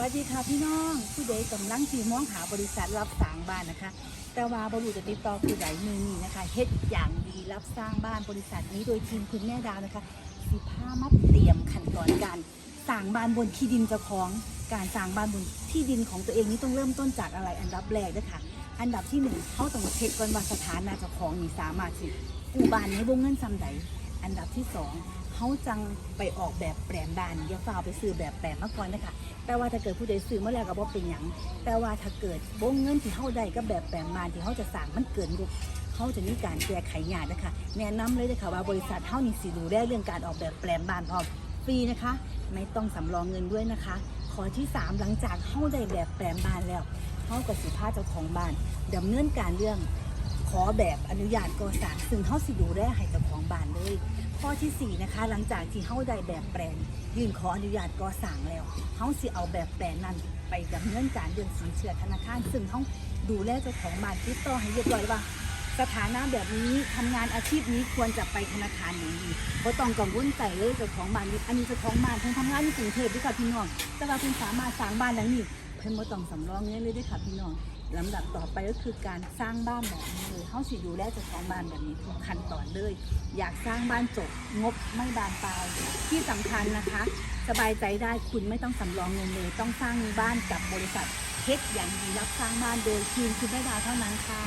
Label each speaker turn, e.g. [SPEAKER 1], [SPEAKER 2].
[SPEAKER 1] วัสดีค่ะพี่น้อง ผู้ใดกำลังสีมองหาบริษัทรับสร้างบ้านนะคะ แต่ว่าบริษัทจะติดต่อผู้ใดมือนี้นะคะเฮ็ดอย่างดีรับสร้างบ้านบริษัทนี้โดยทีมคุณแม่ดาวนะคะสิผ้ามัดเตรียมขั้นตอนการสร้างบ้านบนที่ดินเจ้าของการสร้างบ้านบนที่ดินของตัวเองนี่ต้องเริ่มต้นจากอะไรอันดับแรกนะคะอันดับที่หนึ่งเขาต้องเช็คก่อนว่าสถานะเจ้าของนี่สามารถสิกู้บ้านในวงเงินซ้ำใดอันดับที่สอง เขาจังไปออกแบบแปลนบ้านอย่าฟ้าวไปซื้อแบบแปลนมาก่อนนะคะแต่ว่าถ้าเกิดผู้ใดซื้อมาแล้วก็บ่เป็นหยังแต่ว่าถ้าเกิดวงเงินที่เฮาได้กับแบบแปลนบ้านที่เฮาจะสร้างมันเกินงบเขาจะมีการแก้ไขยากนะคะแนะนำเลยนะคะว่าบริษัทเฮานี่สิดูแลเรื่องการออกแบบแปลนบ้านพร้อมฟรีนะคะ ไม่ต้องสำรองเงินด้วยนะคะข้อที่สามหลังจากเฮาได้แบบแปลนบ้านแล้วเฮากับสิพาเจ้าของบ้านดำเนินการเรื่องขอแบบอนุญาตก่อสร้างซึ่งเฮาสิดูแลให้เจ้าของบ้าน ข้อที่สี่นะคะ หลังจากที่เฮาได้แบบแปลนยื่นขออนุญาตก่อสร้างแล้วเฮาสิเอาแบบแปลนนั้นไปดำเนินการเรื่องสินเชื่อธนาคาร ซึ่งเฮาดูแลเจ้าของบ้านติดต่อให้เรียบร้อยว่า สถานะแบบนี้ทำงานอาชีพนี้ควรจะไปธนาคารอย่างดีบ่ต้องกังวลใจเลยเจ้าของบ้านอันนี้เจ้าของบ้านเพิ่นทำงานในกรุงเทพด้วยค่ะพี่น้องแต่ว่าเพิ่นสามารถสร้างบ้านหลังนี้ พิ่นบ่ต้องสำรองเงินเลยเด้วยค่ะพี่น้องลำดับต่อไปก็คือการสร้างบ้านแบบนี้เลยเฮาสิดูแลเจ้าของบ้านแบบนี้ทุกขั้นตอนเลย อยากสร้างบ้านจบงบไม่บานปลายที่สำคัญนะคะ สบายใจได้คุณไม่ต้องสำรองเงินเลย ต้องสร้างบ้านกับบริษัทเทคอย่างดีรับสร้างบ้านโดยทีมคุณแม่ดาวเท่านั้นค่ะ